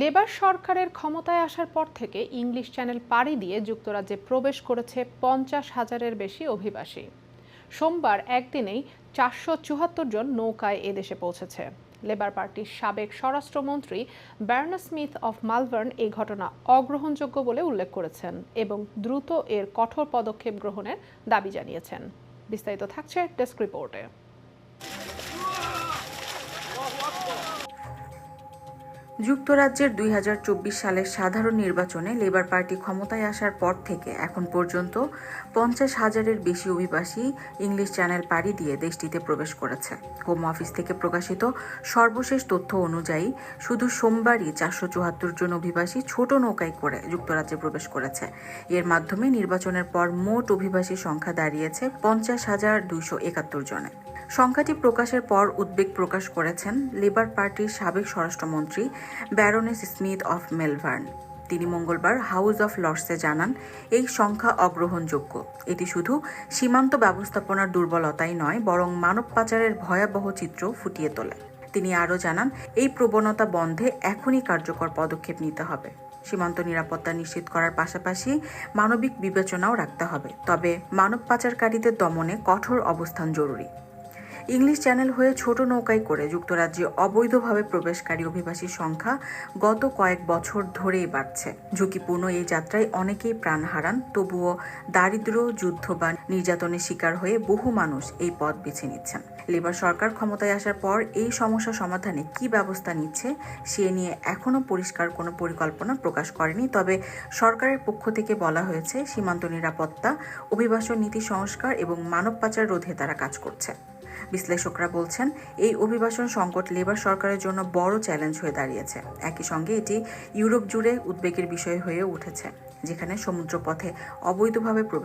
Labour সরকারের ক্ষমতায় আসার পর থেকে ইংলিশ চ্যানেল পাড়ি দিয়ে যুক্তরাজ্যে প্রবেশ করেছে পঞ্চাশ হাজারের বেশি অভিবাসী। সোমবার একদিনেই চারশো চুয়াত্তর জন নৌকায় এদেশে পৌঁছেছে। লেবার পার্টির সাবেক স্বরাষ্ট্রমন্ত্রী ব্যারনা স্মিথ অফ মালভার্ন এই ঘটনা অগ্রহণযোগ্য বলে উল্লেখ করেছেন এবং দ্রুত এর কঠোর পদক্ষেপ গ্রহণের দাবি জানিয়েছেন। বিস্তারিত থাকছে ডেস্ক রিপোর্টে। যুক্তরাজ্যের দুই হাজার চব্বিশ সালের সাধারণ নির্বাচনে লেবার পার্টি ক্ষমতায় আসার পর থেকে এখন পর্যন্ত পঞ্চাশ হাজারের বেশি অভিবাসী ইংলিশ চ্যানেল পাড়ি দিয়ে দেশটিতে প্রবেশ করেছে। হোম অফিস থেকে প্রকাশিত সর্বশেষ তথ্য অনুযায়ী শুধু সোমবারই চারশো চুয়াত্তর জন অভিবাসী ছোট নৌকায় করে যুক্তরাজ্যে প্রবেশ করেছে। এর মাধ্যমে নির্বাচনের পর মোট অভিবাসী সংখ্যা দাঁড়িয়েছে পঞ্চাশ হাজার দুইশো একাত্তর জনে। সংখ্যাটি প্রকাশের পর উদ্বেগ প্রকাশ করেছেন লেবার পার্টির সাবেক স্বরাষ্ট্রমন্ত্রী ব্যারোনেস স্মিথ অফ মেলভার্ন তিনি মঙ্গলবার হাউস অফ লর্ডসে জানান, এই সংখ্যা অগ্রহণযোগ্য। এটি শুধু সীমান্ত ব্যবস্থাপনার দুর্বলতাই নয়, বরং মানব পাচারের ভয়াবহ চিত্র ফুটিয়ে তোলে। তিনি আরও জানান, এই প্রবণতা বন্ধে এখনই কার্যকর পদক্ষেপ নিতে হবে। সীমান্ত নিরাপত্তা নিশ্চিত করার পাশাপাশি মানবিক বিবেচনাও রাখতে হবে। তবে মানব পাচারকারীদের দমনে কঠোর অবস্থান জরুরি। ইংলিশ চ্যানেল হয়ে ছোট নৌকায় করে যুক্তরাজ্যে অবৈধভাবে প্রবেশকারী অভিবাসীর সংখ্যা গত কয়েক বছর ধরেই বাড়ছে। ঝুঁকিপূর্ণ এই যাত্রায় অনেকেই প্রাণ হারান, তবুও দারিদ্র যুদ্ধ বা নির্যাতনের শিকার হয়ে বহু মানুষ এই পথ বেছে নিচ্ছেন। লেবার সরকার ক্ষমতায় আসার পর এই সমস্যা সমাধানে কি ব্যবস্থা নিচ্ছে, সে নিয়ে এখনও পরিষ্কার কোনো পরিকল্পনা প্রকাশ করেনি। তবে সরকারের পক্ষ থেকে বলা হয়েছে, সীমান্ত নিরাপত্তা, অভিবাসন নীতি সংস্কার এবং মানব পাচার রোধে তারা কাজ করছে। বিশ্লেষকরা বলছেন, এই অভিবাসন সংকট লেবার সরকারের জন্য বড় চ্যালেঞ্জ হয়ে দাঁড়িয়েছে। একই সঙ্গে এটি ইউরোপ জুড়ে উদ্বেগের বিষয় হয়ে উঠেছে, যেখানে সমুদ্রপথে অবৈধভাবে প্রবেশ